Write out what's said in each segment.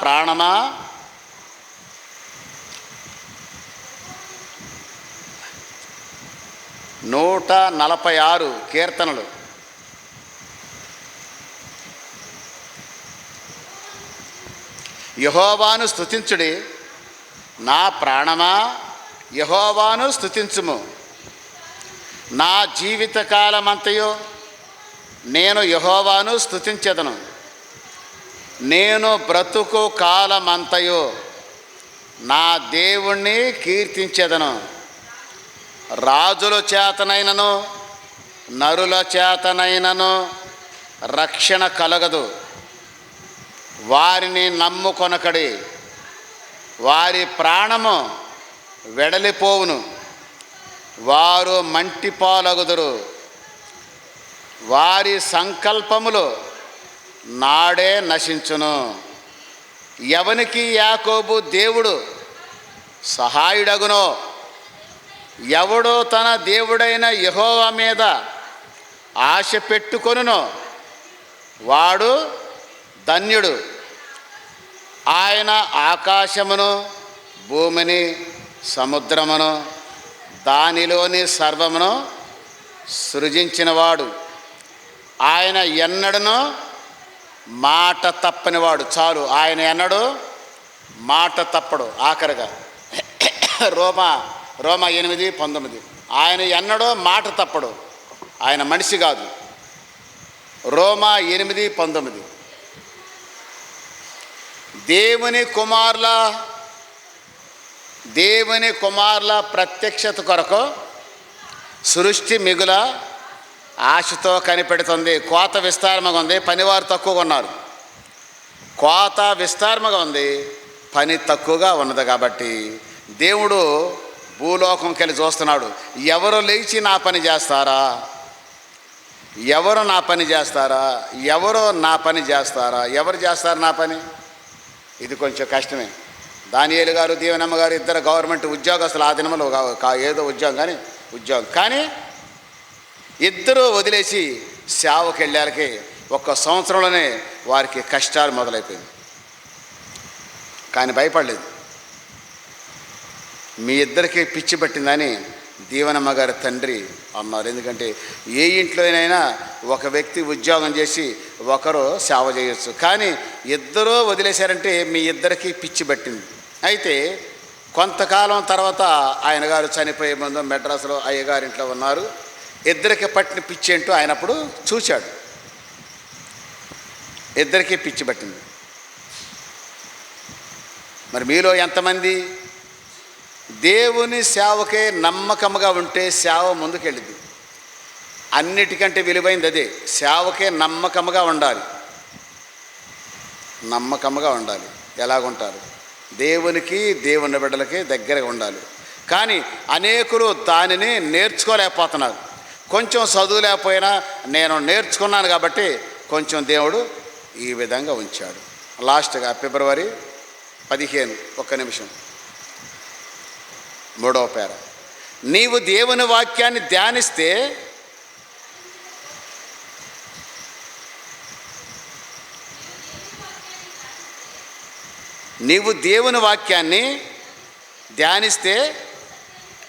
ప్రాణమా? నూట నలభై ఆరు కీర్తనలు. యహోవాను స్థుతించుడి నా ప్రాణమా? యహోవాను స్థుతించుము నా జీవితకాలమంతయు నేను యహోవాను స్థుతించెదను నేను బ్రతుకు కాలమంతయు నా దేవుణ్ణి కీర్తించెదను. రాజుల చేతనైనను నరుల చేతనైనను రక్షణ కలగదు. వారిని నమ్ముకొనకడి వారి ప్రాణము వెడలిపోవును. వారు మంటిపాలగుదురు. వారి సంకల్పములు నాడే నశించును. ఎవనికి యాకోబు దేవుడు సహాయుడగునో? ఎవడో తన దేవుడైన యహోవ మీద ఆశ పెట్టుకొనునో? వాడు ధన్యుడు. ఆయన ఆకాశమును భూమిని సముద్రమును దానిలోని సర్వమును సృజించినవాడు. ఆయన ఎన్నడనో మాట తప్పనివాడు. చాలు. ఆయన అన్నాడు మాట తప్పడు ఆఖరిగా. రోమా రోమా ఎనిమిది పంతొమ్మిది. ఆయన ఎన్నడో మాట తప్పడు. ఆయన మనిషి కాదు. రోమా ఎనిమిది పంతొమ్మిది. దేవుని కుమారుల దేవుని కుమారుల ప్రత్యక్షత కొరకు సృష్టి మిగుల ఆశతో కనిపెడుతుంది. కోత విస్తారముగా ఉంది. పనివారు తక్కువగా ఉన్నారు. కోత విస్తారముగా ఉంది. పని తక్కువగా ఉన్నది కాబట్టి దేవుడు భూలోకం కెళ్ళి చూస్తున్నాడు. ఎవరు లేచి నా పని చేస్తారా? ఎవరు నా పని చేస్తారా? ఎవరు నా పని చేస్తారా? ఎవరు చేస్తారు నా పని? ఇది కొంచెం కష్టమే. దానియేలు గారు దీవెనమ్మ గారు ఇద్దరు గవర్నమెంట్ ఉద్యోగస్తులు ఆ దినములు ఏదో ఉద్యోగం కానీ ఉద్యోగం కానీ ఇద్దరూ వదిలేసి సేవకి వెళ్ళాలకి ఒక్క సంవత్సరంలోనే వారికి కష్టాలు మొదలైపోయింది. కానీ భయపడలేదు. మీ ఇద్దరికి పిచ్చి పట్టిందని దీవనమ్మ గారి తండ్రి అన్నారు. ఎందుకంటే ఏ ఇంట్లోనైనా ఒక వ్యక్తి ఉద్యోగం చేసి ఒకరు సేవ చేయొచ్చు. కానీ ఇద్దరూ వదిలేశారంటే మీ ఇద్దరికి పిచ్చి పట్టింది. అయితే కొంతకాలం తర్వాత ఆయన గారు చనిపోయే ముందు మెడ్రాస్లో అయ్యగారింట్లో ఉన్నారు. ఇద్దరికి పట్టిన పిచ్చి ఏంటో ఆయన అప్పుడు చూశాడు. ఇద్దరికి పిచ్చి పట్టింది. మరి మీలో ఎంతమంది? దేవుని సేవకే నమ్మకముగా ఉంటే సేవ ముందుకెళ్ళింది. అన్నిటికంటే విలువైంది అదే సేవకే నమ్మకముగా ఉండాలి. నమ్మకముగా ఉండాలి. ఎలాగుంటారు? దేవునికి దేవుని బిడ్డలకి దగ్గరగా ఉండాలి. కానీ అనేకులు దానిని నేర్చుకోలేకపోతున్నారు. కొంచెం చదువు లేకపోయినా నేను నేర్చుకున్నాను కాబట్టి కొంచెం దేవుడు ఈ విధంగా ఉంచాడు. లాస్ట్గా ఫిబ్రవరి పదిహేను ఒక్క నిమిషం. మూడవ పేర. నీవు దేవుని వాక్యాన్ని ధ్యానిస్తే నీవు దేవుని వాక్యాన్ని ధ్యానిస్తే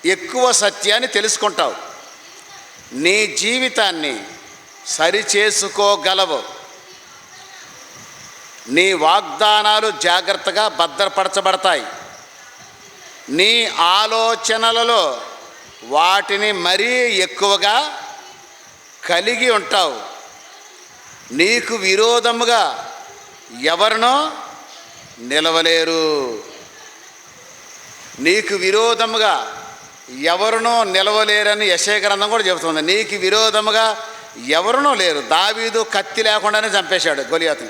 ఎక్కువ సత్యాన్ని తెలుసుకుంటావు. నీ జీవితాన్ని సరిచేసుకోగలవు. నీ వాగ్దానాలు జాగ్రత్తగా భద్రపరచబడతాయి. నీ ఆలోచనలలో వాటిని మరీ ఎక్కువగా కలిగి ఉంటావు. నీకు విరోధముగా ఎవరినో నిలవలేరు. నీకు విరోధముగా ఎవరునో నిలవలేరని యశయగ్రంథం కూడా చెబుతుంది. నీకు విరోధముగా ఎవరునో లేరు. దావీదు కత్తి లేకుండానే చంపేశాడు గొలియాతుని.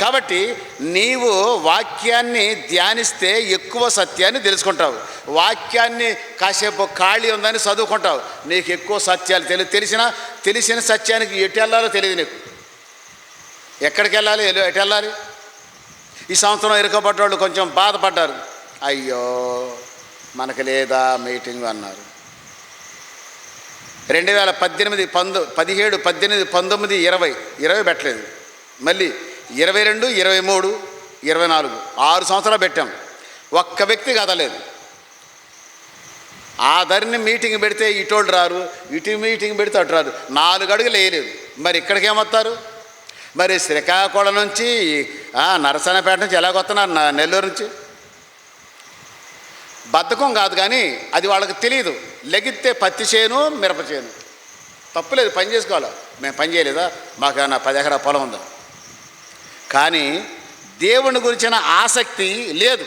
కాబట్టి నీవు వాక్యాన్ని ధ్యానిస్తే ఎక్కువ సత్యాన్ని తెలుసుకుంటావు. వాక్యాన్ని కాసేపు ఖాళీ ఉందని చదువుకుంటావు. నీకు ఎక్కువ సత్యాలు తెలి తెలిసిన తెలిసిన సత్యానికి ఎటు వెళ్ళాలో తెలియదు నీకు. ఎక్కడికి వెళ్ళాలి? ఎటు వెళ్ళాలి? ఈ సంవత్సరం ఇరుకబడ్డవాళ్ళు కొంచెం బాధపడ్డారు. అయ్యో! మనకు లేదా మీటింగ్ అన్నారు. రెండు వేల పద్దెనిమిది పంతొ పదిహేడు పద్దెనిమిది పంతొమ్మిది ఇరవై ఇరవై పెట్టలేదు. మళ్ళీ ఇరవై రెండు ఇరవై మూడు ఇరవై నాలుగు ఆరు సంవత్సరాలు పెట్టాం. ఒక్క వ్యక్తి కదలేదు. ఆ ధరిని మీటింగ్ పెడితే ఇటోళ్ళు రారు ఇటు మీటింగ్ పెడితే అటు రారు. నాలుగు అడుగులు వేయలేదు. మరి ఇక్కడికి ఏమొస్తారు మరి శ్రీకాకుళం నుంచి నరసనపేట నుంచి ఎలాగొస్తున్నారు నెల్లూరు నుంచి? బద్ధకం కాదు కానీ అది వాళ్ళకి తెలియదు లెగిత్తే పత్తి చేను మిరప చేను. తప్పులేదు పని చేసుకోవాలి. మేము పని చేయలేదా? మాకు ఏమన్నా పది ఎకరా పొలం ఉందా? కానీ దేవుని గురించిన ఆసక్తి లేదు.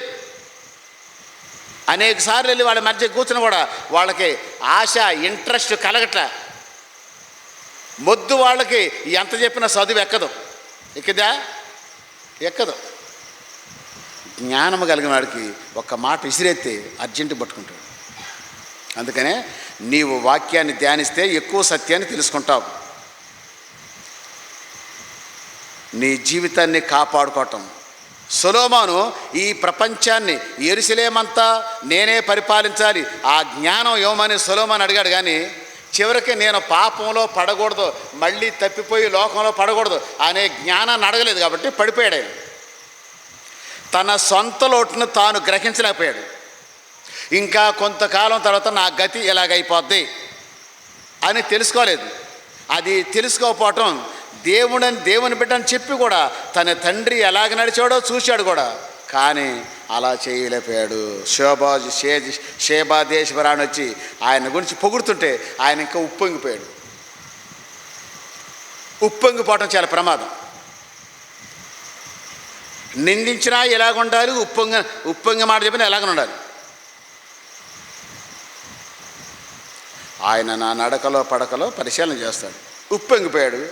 అనేక సార్లు వెళ్ళి వాళ్ళ మధ్య కూర్చుని కూడా వాళ్ళకి ఆశ ఇంట్రెస్ట్ కలగట మొద్దు వాళ్ళకి ఎంత చెప్పినా చదువు ఎక్కదు. ఎక్కదా? ఎక్కదు. జ్ఞానము కలిగిన వాడికి ఒక్క మాట విసిరెత్తే అర్జెంటు పట్టుకుంటాడు. అందుకనే నీవు వాక్యాన్ని ధ్యానిస్తే ఎక్కువ సత్యాన్ని తెలుసుకుంటావు. నీ జీవితాన్ని కాపాడుకోవటం. సొలోమాను ఈ ప్రపంచాన్ని ఎరుసలేమంతా నేనే పరిపాలించాలి ఆ జ్ఞానం ఇవ్వమని సొలోమాన్ అడిగాడు కానీ చివరికి నేను పాపంలో పడకూడదు మళ్ళీ తప్పిపోయి లోకంలో పడకూడదు అనే జ్ఞానాన్ని అడగలేదు కాబట్టి పడిపోయాడు తన సొంత లోటును తాను గ్రహించలేకపోయాడు. ఇంకా కొంతకాలం తర్వాత నా గతి ఎలాగైపోద్ది అని తెలుసుకోలేదు. అది తెలుసుకోకపోవటం దేవుడని దేవుని బిడ్డని చెప్పి కూడా తన తండ్రి ఎలాగ నడిచాడో చూశాడు కూడా. కానీ అలా చేయలేకపోయాడు. శోభా షే షేబాదేశ్వరాన్ని వచ్చి ఆయన గురించి పొగుడుతుంటే ఆయన ఇంకా ఉప్పొంగిపోయాడు. ఉప్పొంగిపోవటం చాలా ప్రమాదం. నిందించినా ఎలాగ ఉండాలి ఉప్పొంగ ఉప్పొంగ మాట చెప్పినా ఎలాగ ఉండాలి ఆయన నా నడకలో పడకలో పరిశీలన చేస్తాడు. ఉప్పొంగిపోయాడు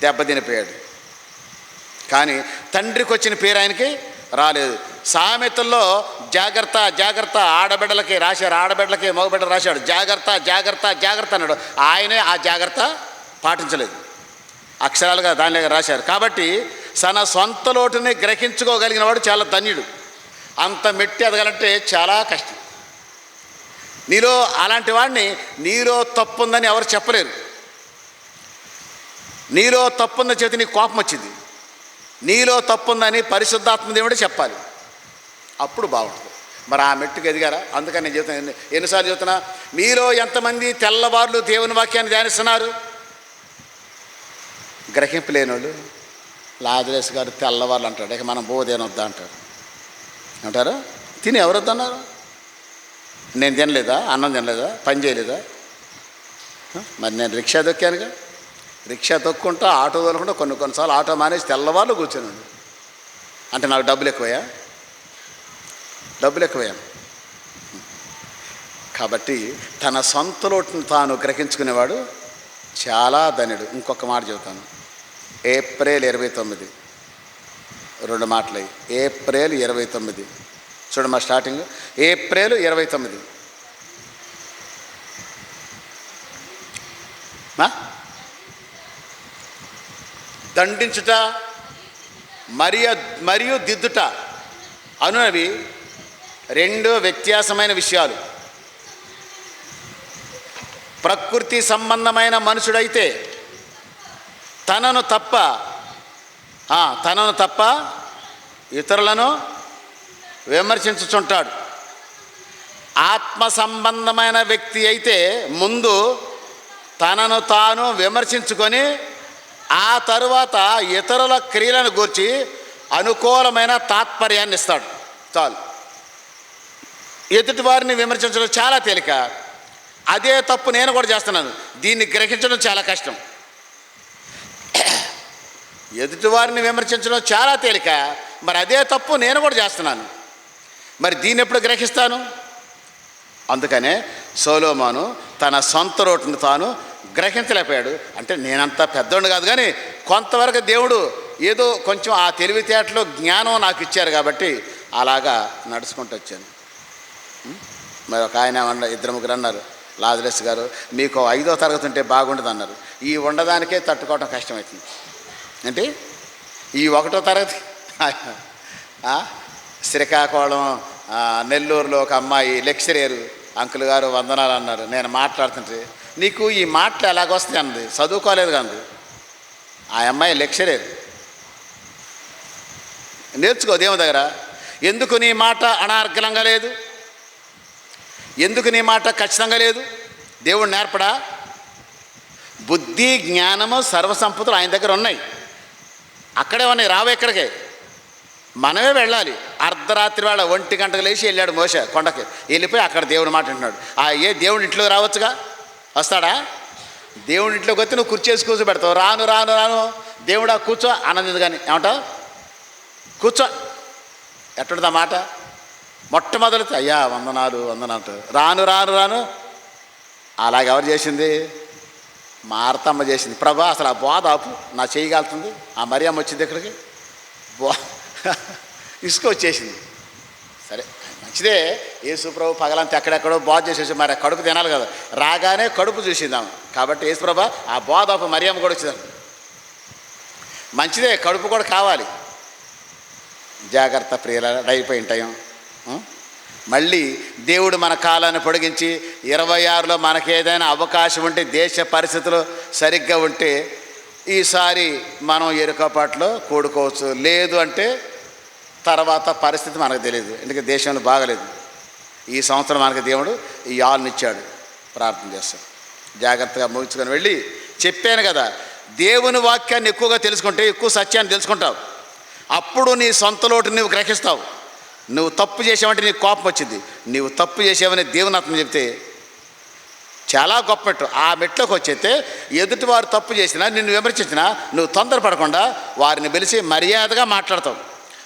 దెబ్బతినిపోయాడు. కానీ తండ్రికి వచ్చిన పేరు ఆయనకి రాలేదు. సామెతల్లో జాగ్రత్త జాగ్రత్త ఆడబిడ్డలకి రాశారు ఆడబిడ్డలకి మగబిడ్డ రాశాడు. జాగ్రత్త జాగ్రత్త జాగ్రత్త అన్నాడు. ఆయనే ఆ జాగ్రత్త పాటించలేదు. అక్షరాలుగా దానిలాగా రాశారు. కాబట్టి తన సొంత లోటుని గ్రహించుకోగలిగిన వాడు చాలా ధన్యుడు. అంత మెట్టి ఎదగాలంటే చాలా కష్టం. నీలో అలాంటి వాడిని నీలో తప్పు ఉందని ఎవరు చెప్పలేరు. నీలో తప్పుందని చేతి నీకు కోపం వచ్చింది. నీలో తప్పుందని పరిశుద్ధాత్మ దేవుడే చెప్పాలి. అప్పుడు బాగుంటుంది. మరి ఆ మెట్టుకు ఎదిగారా? అందుకని నేను చెబుతాను ఎన్నిసార్లు చెబుతున్నా మీలో ఎంతమంది తెల్లవార్లు దేవుని వాక్యాన్ని ధ్యానిస్తున్నారు? గ్రహింపలేనోళ్ళు లాజరేస్ గారు తెల్లవాళ్ళు అంటాడు. ఇక మనం బోధేనొద్దా అంటారు తిని ఎవరు వద్దన్నారు? నేను తినలేదా? అన్నం తినలేదా? పని చేయలేదా? మరి నేను రిక్షా దొక్కానుగా? రిక్షా తొక్కుంటా ఆటో తోలకుండా కొన్ని కొన్నిసార్లు ఆటో మానేసి తెల్లవాళ్ళు కూర్చున్నాను అంటే నాకు డబ్బులు ఎక్కువయా? డబ్బులు ఎక్కువయ్యాను కాబట్టి తన సొంత లోటును తాను గ్రహించుకునేవాడు చాలా ధనుడు. ఇంకొక మాట చెబుతాను. ఏప్రిల్ ఇరవై తొమ్మిది. రెండు మాటలు ఏప్రిల్ ఇరవై తొమ్మిది. చూడమ్మా స్టార్టింగ్. ఏప్రిల్ ఇరవై తొమ్మిది. మా? దండించుట మరియు మరియు దిద్దుట అనునవి రెండు వ్యత్యాసమైన విషయాలు. ప్రకృతి సంబంధమైన మనుషుడైతే తనను తప్ప తనను తప్ప ఇతరులను విమర్శించుచుంటాడు. ఆత్మ సంబంధమైన వ్యక్తి అయితే ముందు తనను తాను విమర్శించుకొని ఆ తరువాత ఇతరుల క్రియలను గూర్చి అనుకూలమైన తాత్పర్యాన్ని ఇస్తాడు. చాలు. ఎదుటి వారిని విమర్శించడం చాలా తేలిక. అదే తప్పు నేను కూడా చేస్తున్నాను. దీన్ని గ్రహించడం చాలా కష్టం. ఎదుటివారిని విమర్శించడం చాలా తేలిక. మరి అదే తప్పు నేను కూడా చేస్తున్నాను. మరి దీన్ని ఎప్పుడు గ్రహిస్తాను? అందుకనే సోలోమాను తన సొంత రోటును తాను గ్రహించలేకపోయాడు. అంటే నేనంత పెద్దోడు కాదు కానీ కొంతవరకు దేవుడు ఏదో కొంచెం ఆ తెలివితేటలో జ్ఞానం నాకు ఇచ్చారు కాబట్టి అలాగా నడుచుకుంటూ వచ్చాను. మరి ఒక ఆయన ఇద్దరు ముగ్గురు అన్నారు లాజరస్ గారు మీకు ఐదో తరగతి ఉంటే బాగుండదు అన్నారు ఈ ఉండదానికే తట్టుకోవడం కష్టమవుతుంది ఏంటి? ఈ ఒకటో తరగతి. శ్రీకాకుళం నెల్లూరులో ఒక అమ్మాయి లెక్చరర్ అంకుల్ గారు వందనాలు అన్నారు. నేను మాట్లాడుతుంటే నీకు ఈ మాటలు ఎలాగొస్తాయి అన్నది. చదువుకోలేదు అంది. ఆ అమ్మాయి లెక్చరర్. నేర్చుకో దేవుని దగ్గర. ఎందుకు నీ మాట అనార్గలంగా లేదు? ఎందుకు నీ మాట ఖచ్చితంగా లేదు? దేవుడు నేర్పడా? బుద్ధి జ్ఞానము సర్వసంపదలు ఆయన దగ్గర ఉన్నాయి. అక్కడే ఉన్నాయి రావు ఎక్కడికే మనమే వెళ్ళాలి. అర్ధరాత్రి వేళ ఒంటి గంటకు లేచి వెళ్ళాడు మోస కొండకి. వెళ్ళిపోయి అక్కడ దేవుని మాట అంటున్నాడు ఆ ఏ దేవుడి ఇంట్లో రావచ్చుగా? వస్తాడా? దేవుడి ఇంట్లోకి వచ్చి నువ్వు కుర్చేసి కూర్చోబెడతావు. రాను రాను రాను. దేవుడా కూర్చో ఆనందింది కానీ ఏమంటావు? కూర్చో. ఎట్టుంటుంది ఆ మాట? మొట్టమొదటి అయ్యా వందనాలు వందనాలు రాను రాను రాను. అలాగ ఎవరు మారతమ్మ చేసింది. ప్రభా అసలు ఆ బోధ ఆపు నా చేయగలుగుతుంది ఆ మరియమ్మ వచ్చింది ఇక్కడికి. బో ఇసుక వచ్చేసింది సరే మంచిదే యేసుప్రభు పగలంతా ఎక్కడెక్కడో బోధ చేసేసి మరి ఆ కడుపు తినాలి కదా. రాగానే కడుపు చూసిందాం కాబట్టి యేసుప్రభ ఆ బోధ ఆపు మరియమ్మ కూడా వచ్చింది మంచిదే కడుపు కూడా కావాలి. జాగ్రత్త ప్రియుల అయిపోయిన టైం మళ్ళీ దేవుడు మన కాలాన్ని పొడిగించి ఇరవై ఆరులో మనకి ఏదైనా అవకాశం ఉంటే దేశ పరిస్థితులు సరిగ్గా ఉంటే ఈసారి మనం ఎరుకపాట్లో కూడుకోవచ్చు. లేదు అంటే తర్వాత పరిస్థితి మనకు తెలియదు. ఎందుకంటే దేశంలో బాగలేదు. ఈ సంవత్సరం మనకి దేవుడు ఈ ఆల్నిచ్చాడు ప్రార్థన చేస్తాం. జాగ్రత్తగా ముగించుకొని వెళ్ళి చెప్పాను కదా దేవుని వాక్యాన్ని ఎక్కువగా తెలుసుకుంటే ఎక్కువ సత్యాన్ని తెలుసుకుంటావు. అప్పుడు నీ సొంత లోటు నువ్వు గ్రహిస్తావు. నువ్వు తప్పు చేసావంటే నీకు కోపం వచ్చింది. నువ్వు తప్పు చేసావని దేవునాత్మ చెప్తే చాలా గొప్ప మెట్టు ఆ మెట్లోకి వచ్చేస్తే ఎదుటి వారు తప్పు చేసినా నిన్ను విమర్శించినా నువ్వు తొందరపడకుండా వారిని పిలిచి మర్యాదగా మాట్లాడతావు.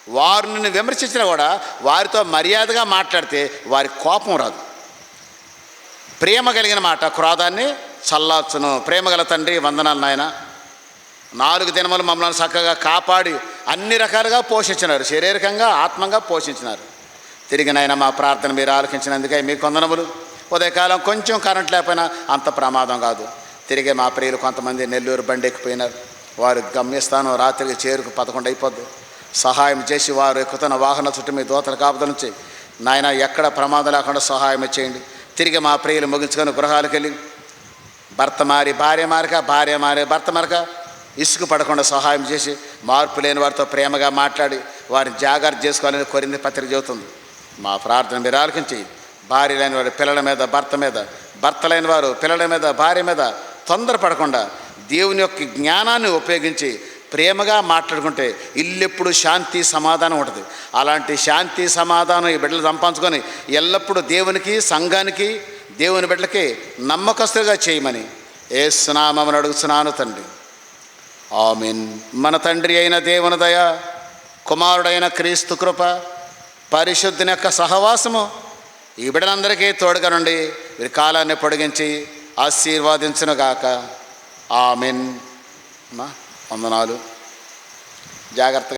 వారు నిన్ను విమర్శించినా కూడా వారితో మర్యాదగా మాట్లాడితే వారి కోపం రాదు. ప్రేమ కలిగిన మాట క్రోధాన్ని చల్లార్చును. ప్రేమ గల తండ్రి వందనాలు నాయన. నాలుగు దినములు మమ్మల్ని చక్కగా కాపాడి అన్ని రకాలుగా పోషించినారు. శారీరకంగా ఆత్మంగా పోషించినారు. తిరిగి నాయన మా ప్రార్థన మీరు ఆలకించినందుకే మీ కొందనములు. ఉదయకాలం కొంచెం కరెంట్ లేకపోయినా అంత ప్రమాదం కాదు. తిరిగి మా ప్రియులు కొంతమంది నెల్లూరు బండి ఎక్కిపోయినారు వారు గమ్యస్థానం రాత్రికి చేరుకు పదకొండు అయిపోద్ది. సహాయం చేసి వారు ఎక్కుతున్న వాహన చుట్టూ మీ దోతల కాపుదల నుంచి నాయన ఎక్కడ ప్రమాదం లేకుండా సహాయం చేయండి. తిరిగి మా ప్రియులు ముగించుకొని గృహాలకు వెళ్ళి భర్త మారి భార్య మారక భార్య మారి భర్త మారక ఇసుకు పడకుండా సహాయం చేసి మార్పు లేని వారితో ప్రేమగా మాట్లాడి వారిని జాగ్రత్త చేసుకోవాలని కోరింది పత్రిక చెబుతుంది. మా ప్రార్థన మీరు ఆలకించి భార్య లేని వారు పిల్లల మీద భర్త మీద భర్త లేని వారు పిల్లల మీద భార్య మీద తొందరపడకుండా దేవుని యొక్క జ్ఞానాన్ని ఉపయోగించి ప్రేమగా మాట్లాడుకుంటే ఇల్లెప్పుడు శాంతి సమాధానం ఉంటుంది. అలాంటి శాంతి సమాధానం ఈ బిడ్డలు సంపాదించుకొని ఎల్లప్పుడూ దేవునికి సంఘానికి దేవుని బిడ్డలకి నమ్మకస్తులుగా చేయమని ఏ స్నామని అడుగుతున్నాను తండ్రి. ఆమెన్. మన తండ్రి అయిన దేవుని దయ కుమారుడైన క్రీస్తు కృప పరిశుద్ధిని యొక్క సహవాసము ఈ బిడ్డలందరికీ తోడుగా నుండి వీరి కాలాన్ని పొడిగించి ఆశీర్వాదించునుగాక. ఆమెన్. వందనాలు. జాగ్రత్తగా